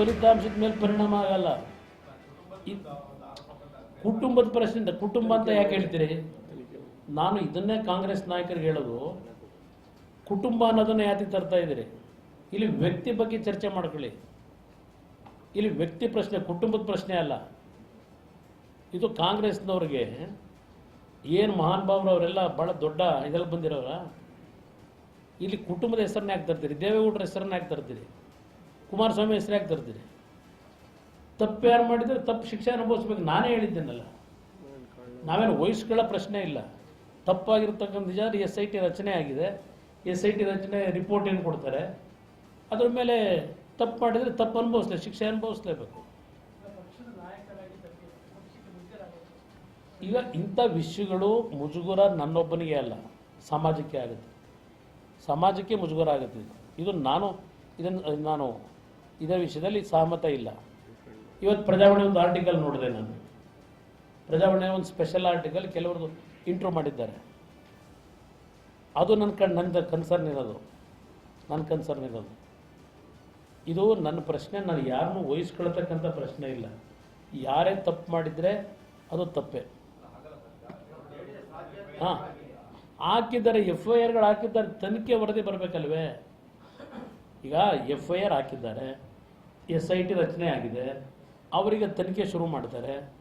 ಫಲಿತಾಂಶದ ಮೇಲೆ ಪರಿಣಾಮ ಆಗಲ್ಲ. ಕುಟುಂಬದ ಪ್ರಶ್ನೆ ಕುಟುಂಬ ಅಂತ ಯಾಕೆ ಹೇಳ್ತೀರಿ? ನಾನು ಇದನ್ನೇ ಕಾಂಗ್ರೆಸ್ ನಾಯಕರಿಗೆ ಹೇಳೋದು, ಕುಟುಂಬ ಅನ್ನೋದನ್ನ ಯಾಕೆ ತರ್ತಾ ಇದ್ದೀರಿ? ಇಲ್ಲಿ ವ್ಯಕ್ತಿ ಬಗ್ಗೆ ಚರ್ಚೆ ಮಾಡ್ಕೊಳ್ಳಿ. ಇಲ್ಲಿ ವ್ಯಕ್ತಿ ಪ್ರಶ್ನೆ, ಕುಟುಂಬದ ಪ್ರಶ್ನೆ ಅಲ್ಲ. ಇದು ಕಾಂಗ್ರೆಸ್ನವ್ರಿಗೆ ಏನು ಮಹಾನ್ ಅವರೆಲ್ಲ ಭಾಳ ದೊಡ್ಡ ಇದ್ರಲ್ಲಿ ಬಂದಿರೋರ? ಇಲ್ಲಿ ಕುಟುಂಬದ ಹೆಸರನ್ನ ಯಾಕೆ ತರ್ತೀರಿ? ದೇವೇಗೌಡರ ಹೆಸರನ್ನ ಯಾಕೆ ತರ್ತೀರಿ? ಕುಮಾರಸ್ವಾಮಿ ಹೆಸರು ಯಾಕೆ ತರ್ತೀರಿ ತಪ್ಪು ಯಾರು ಮಾಡಿದರೆ ತಪ್ಪು ಶಿಕ್ಷೆ ಅನುಭವಿಸ್ಬೇಕು. ನಾನೇ ಹೇಳಿದ್ದೇನಲ್ಲ. ನಾವೇನು ವಯಸ್ಸುಗಳ ಪ್ರಶ್ನೆ ಇಲ್ಲ. ತಪ್ಪಾಗಿರ್ತಕ್ಕಂಥ ನಿಜ ಎಸ್ ಐ ಟಿ ರಚನೆ ಆಗಿದೆ. ಎಸ್ ಐ ಟಿ ರಚನೆ ರಿಪೋರ್ಟ್ ಏನು ಕೊಡ್ತಾರೆ? ಅದ್ರ ಮೇಲೆ ತಪ್ಪು ಮಾಡಿದರೆ ತಪ್ಪು ಅನುಭವಿಸ್ಲೇ, ಶಿಕ್ಷೆ ಅನುಭವಿಸ್ಲೇಬೇಕು. ಈಗ ಇಂಥ ವಿಷಯಗಳು ಮುಜುಗುರ ನನ್ನೊಬ್ಬನಿಗೆ ಅಲ್ಲ. ಸಮಾಜಕ್ಕೆ ಆಗುತ್ತೆ. ಸಮಾಜಕ್ಕೆ ಮುಜುಗುರ ಆಗುತ್ತೆ. ಇದು ನಾನು ಇದನ್ನು ನಾನು ಇದರ ವಿಷಯದಲ್ಲಿ ಸಹಮತ ಇಲ್ಲ. ಇವತ್ತು ಪ್ರಜಾವಾಣಿ ಒಂದು ಆರ್ಟಿಕಲ್ ನೋಡಿದೆ ನಾನು. ಪ್ರಜಾವಾಣಿ ಒಂದು ಸ್ಪೆಷಲ್ ಆರ್ಟಿಕಲ್ ಕೆಲವರು ಇಂಟ್ರೋ ಮಾಡಿದ್ದಾರೆ. ಅದು ನನ್ನ ಕಣ್ ನನ್ನ ಕನ್ಸರ್ನ್ ಇರೋದು. ನನ್ನ ಕನ್ಸರ್ನ್ ಇರೋದು. ಇದು ನನ್ನ ಪ್ರಶ್ನೆ, ನಾನು ಯಾರನ್ನೂ ವಹಿಸ್ಕೊಳ್ತಕ್ಕಂಥ ಪ್ರಶ್ನೆ ಇಲ್ಲ. ಯಾರೇ ತಪ್ಪು ಮಾಡಿದರೆ ಅದು ತಪ್ಪೇ. ಹಾಂ. ಹಾಕಿದ್ದಾರೆ ಎಫ್ ಐ ಆರ್ಗಳು ಹಾಕಿದ್ದಾರೆ, ತನಿಖೆ ವರದಿ ಬರಬೇಕಲ್ವೇ? ಈಗ ಎಫ್ ಐ ಆರ್ ಹಾಕಿದ್ದಾರೆ. ಎಸ್ ಐ ಟಿ ರಚನೆ ಆಗಿದೆ. ಅವರಿಗೆ ತನಿಖೆ ಶುರು ಮಾಡ್ತಾರೆ.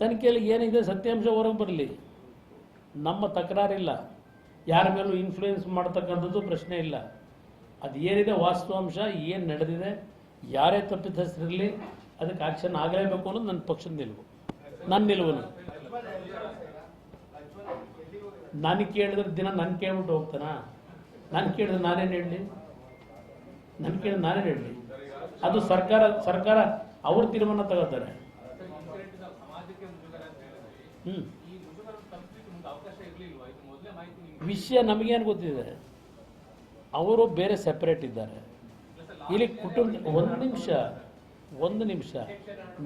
ತನಿಖೆಯಲ್ಲಿ ಏನಿದೆ ಸತ್ಯಾಂಶ ಹೊರಗೆ ಬರಲಿ. ನಮ್ಮ ತಕರಾರಿಲ್ಲ. ಯಾರ ಮೇಲೂ ಇನ್ಫ್ಲೂಯೆನ್ಸ್ ಮಾಡ್ತಕ್ಕಂಥದ್ದು ಪ್ರಶ್ನೆ ಇಲ್ಲ. ಅದು ಏನಿದೆ ವಾಸ್ತವಾಂಶ, ಏನು ನಡೆದಿದೆ, ಯಾರೇ ತಪ್ಪಿತಸ್ಥರಿರಲಿ, ಅದಕ್ಕೆ ಆಕ್ಷನ್ ಆಗಲೇಬೇಕು ಅನ್ನೋದು ನನ್ನ ಪಕ್ಷದ ನಿಲುವು. ನನ್ನ ನಿಲುವು ನಾನು ಕೇಳಿದ್ರೆ ದಿನ ನಾನು ಕೇಳ್ಬಿಟ್ಟು ಹೋಗ್ತಾನ? ನಾನು ಕೇಳಿದ್ರೆ ನಾನೇನು ಹೇಳಲಿ? ನಾನು ಕೇಳಿದ್ರೆ ನಾನೇನು ಹೇಳಲಿ? ಅದು ಸರ್ಕಾರ ಸರ್ಕಾರ ಅವ್ರ ತೀರ್ಮಾನ ತಗೋತಾರೆ. ಹ್ಞೂ ವಿಷಯ ನಮಗೇನು ಗೊತ್ತಿದೆ? ಅವರು ಬೇರೆ ಸೆಪರೇಟ್ ಇದ್ದಾರೆ. ಇಲ್ಲಿ ಕುಟುಂಬ, ಒಂದು ನಿಮಿಷ ಒಂದು ನಿಮಿಷ.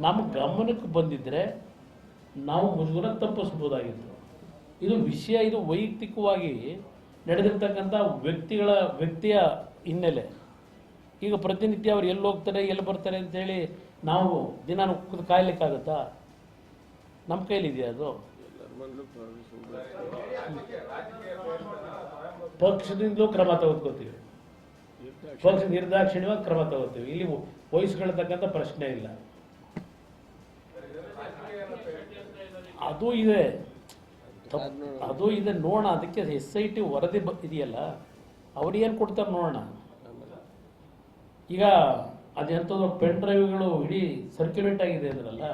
ನಮ್ಮ ಗಮನಕ್ಕೆ ಬಂದಿದ್ದರೆ ನಾವು ಮುಜುಗರ ತಪ್ಪಿಸ್ಬೋದಾಗಿತ್ತು. ಇದು ವಿಷಯ, ಇದು ವೈಯಕ್ತಿಕವಾಗಿ ನಡೆದಿರ್ತಕ್ಕಂಥ ವ್ಯಕ್ತಿಗಳ, ವ್ಯಕ್ತಿಯ ಹಿನ್ನೆಲೆ. ಈಗ ಪ್ರತಿನಿತ್ಯ ಅವ್ರು ಎಲ್ಲಿ ಹೋಗ್ತಾರೆ, ಎಲ್ಲಿ ಬರ್ತಾರೆ ಅಂತೇಳಿ ನಾವು ದಿನ ಕಾಯ್ಲಿಕ್ಕಾಗತ್ತಾ? ನಮ್ಮ ಕೈಲಿದೆಯಾ ಅದು? ಪಕ್ಷದಿಂದಲೂ ಕ್ರಮ ತಗೋತೀವಿ ಪಕ್ಷ ನಿರ್ದಾಕ್ಷಿಣ್ಯವಾಗಿ ಕ್ರಮ ತಗೋತೀವಿ ಇಲ್ಲಿ ವಹಿಸ್ಕೊಳ್ತಕ್ಕಂಥ ಪ್ರಶ್ನೆ ಇಲ್ಲ. ಅದು ಇದೆ. ಅದು ಇದೆ. ನೋಡೋಣ. ಅದಕ್ಕೆ ಎಸ್ ಐ ಟಿ ವರದಿ ಬ ಇದೆಯಲ್ಲ? ಅವ್ರು ಏನು ಕೊಡ್ತಾರೆ ನೋಡೋಣ? ಈಗ ಅದೆಂಥದ್ದು ಪೆನ್ ಡ್ರೈವ್ಗಳು ಇಡೀ ಸರ್ಕ್ಯುಲೇಟ್ ಆಗಿದೆ ಅದರಲ್ಲ,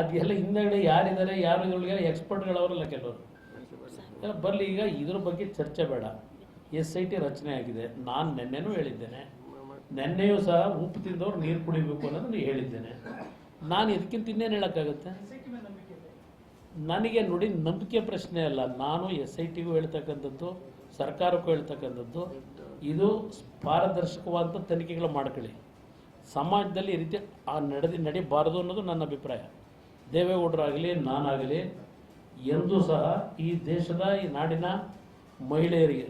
ಅದೆಲ್ಲ ಹಿಂದೆಗಡೆ ಯಾರಿದ್ದಾರೆ, ಯಾರು ಇದ್ರೊಳಗೆ ಎಕ್ಸ್ಪರ್ಟ್ಗಳವರಲ್ಲ ಕೆಲವರು. ಎಲ್ಲ ಬರಲಿ, ಈಗ ಇದ್ರ ಬಗ್ಗೆ ಚರ್ಚೆ ಬೇಡ. ಎಸ್ ಐ ಟಿ ರಚನೆ ಆಗಿದೆ. ನಾನು ನಿನ್ನೆನೂ ಹೇಳಿದ್ದೇನೆ. ನೆನ್ನೆಯೂ ಸಹ ಉಪ್ಪು ತಿಂದವ್ರು ನೀರು ಕುಡಿಬೇಕು ಅನ್ನೋದನ್ನು ಹೇಳಿದ್ದೇನೆ. ನಾನು ಇದಕ್ಕಿಂತ ಇನ್ನೇನು ಹೇಳೋಕ್ಕಾಗತ್ತೆ? ನನಗೆ ನೋಡಿ ನಂಬಿಕೆ ಪ್ರಶ್ನೆ ಅಲ್ಲ. ನಾನು ಎಸ್ ಐ ಟಿಗೂ ಹೇಳ್ತಕ್ಕಂಥದ್ದು ಸರ್ಕಾರಕ್ಕೂ ಹೇಳ್ತಕ್ಕಂಥದ್ದು, ಇದು ಪಾರದರ್ಶಕವಾದಂಥ ತನಿಖೆಗಳು ಮಾಡ್ಕೊಳ್ಳಿ. ಸಮಾಜದಲ್ಲಿ ಈ ರೀತಿ ಆ ನಡೆದು ನಡಿಬಾರದು ಅನ್ನೋದು ನನ್ನ ಅಭಿಪ್ರಾಯ. ದೇವೇಗೌಡರಾಗಲಿ, ನಾನಾಗಲಿ, ಎಂದೂ ಸಹ ಈ ದೇಶದ, ಈ ನಾಡಿನ ಮಹಿಳೆಯರಿಗೆ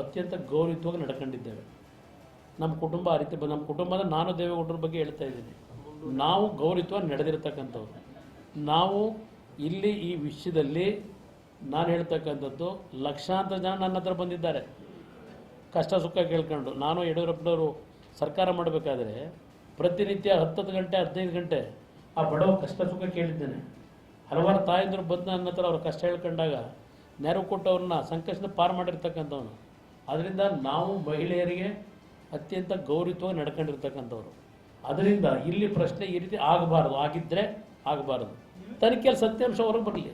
ಅತ್ಯಂತ ಗೌರವಯುತವಾಗಿ ನಡ್ಕೊಂಡಿದ್ದೇವೆ. ನಮ್ಮ ಕುಟುಂಬ ಆ ರೀತಿ ನಮ್ಮ ಕುಟುಂಬದ ನಾನು ದೇವೇಗೌಡರ ಬಗ್ಗೆ ಹೇಳ್ತಾ ಇದ್ದೀನಿ. ನಾವು ಗೌರವಯುತವಾಗಿ ನಡೆದಿರ್ತಕ್ಕಂಥವ್ರು. ನಾವು ಇಲ್ಲಿ ಈ ವಿಷಯದಲ್ಲಿ ನಾನು ಹೇಳ್ತಕ್ಕಂಥದ್ದು, ಲಕ್ಷಾಂತರ ಜನ ನನ್ನ ಹತ್ರ ಬಂದಿದ್ದಾರೆ. ಕಷ್ಟ ಸುಖ ಕೇಳ್ಕೊಂಡು. ನಾನು ಯಡಿಯೂರಪ್ಪನವರು ಸರ್ಕಾರ ಮಾಡಬೇಕಾದ್ರೆ ಪ್ರತಿನಿತ್ಯ ಹತ್ತತ್ತು ಗಂಟೆ, ಹದಿನೈದು ಗಂಟೆ ಆ ಬಡವ ಕಷ್ಟ ಸುಖ ಕೇಳಿದ್ದೇನೆ. ಹಲವಾರು ತಾಯಂದರು ಬಂದು ನನ್ನ ಹತ್ರ ಅವ್ರ ಕಷ್ಟ ಹೇಳ್ಕೊಂಡಾಗ ನೆರವು ಕೊಟ್ಟವ್ರನ್ನ ಸಂಕಷ್ಟದ ಪಾರು ಮಾಡಿರ್ತಕ್ಕಂಥವ್ನು ಅದರಿಂದ ನಾವು ಮಹಿಳೆಯರಿಗೆ ಅತ್ಯಂತ ಗೌರವವಾಗಿ ನಡ್ಕೊಂಡಿರ್ತಕ್ಕಂಥವ್ರು. ಅದರಿಂದ ಇಲ್ಲಿ ಪ್ರಶ್ನೆ ಈ ರೀತಿ ಆಗಬಾರ್ದು. ಆಗಿದ್ದರೆ ಆಗಬಾರ್ದು. ತನಿಖೆಯಲ್ಲಿ ಸತ್ಯಾಂಶ ಹೊರಗೆ ಬರಲಿ.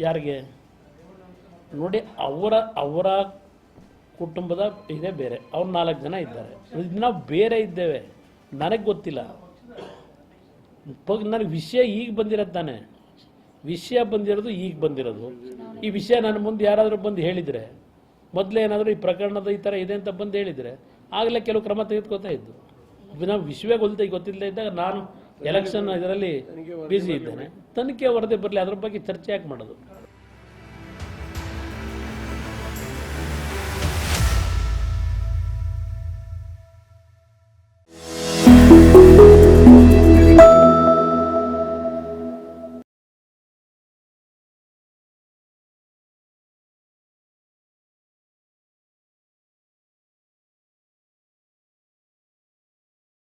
ಯಾರಿಗೆ? ನೋಡಿ, ಅವರ ಅವರ ಕುಟುಂಬದ ಇದೇ ಬೇರೆ. ಅವ್ರು ನಾಲ್ಕು ಜನ ಇದ್ದಾರೆ. ಇದು ನಾವು ಬೇರೆ ಇದ್ದೇವೆ. ನನಗೆ ಗೊತ್ತಿಲ್ಲ. ನನಗೆ ವಿಷಯ ಈಗ ಬಂದಿರೋದು ತಾನೆ. ವಿಷಯ ಬಂದಿರೋದು ಈಗ ಬಂದಿರೋದು. ಈ ವಿಷಯ ನನ್ನ ಮುಂದೆ ಯಾರಾದರೂ ಬಂದು ಹೇಳಿದರೆ, ಮೊದಲೇ ಏನಾದರೂ ಈ ಪ್ರಕರಣದ ಈ ಥರ ಇದೆ ಅಂತ ಬಂದು ಹೇಳಿದರೆ, ಆಗಲೇ ಕೆಲವು ಕ್ರಮ ತೆಗೆದುಕೊತಾ ಇದ್ದು. ನಾವು ವಿಷಯ ಗೊತ್ತಿಲ್ಲ ಗೊತ್ತಿಲ್ಲದೆ ಇದ್ದಾಗ ನಾನು ಎಲೆಕ್ಷನ್ ಇದರಲ್ಲಿ ಬ್ಯುಸಿ ಇದ್ದೇನೆ. ತನಿಖೆ ವರದಿ ಬರಲಿ ಅದ್ರ ಬಗ್ಗೆ ಚರ್ಚೆ ಯಾಕೆ ಮಾಡೋದು?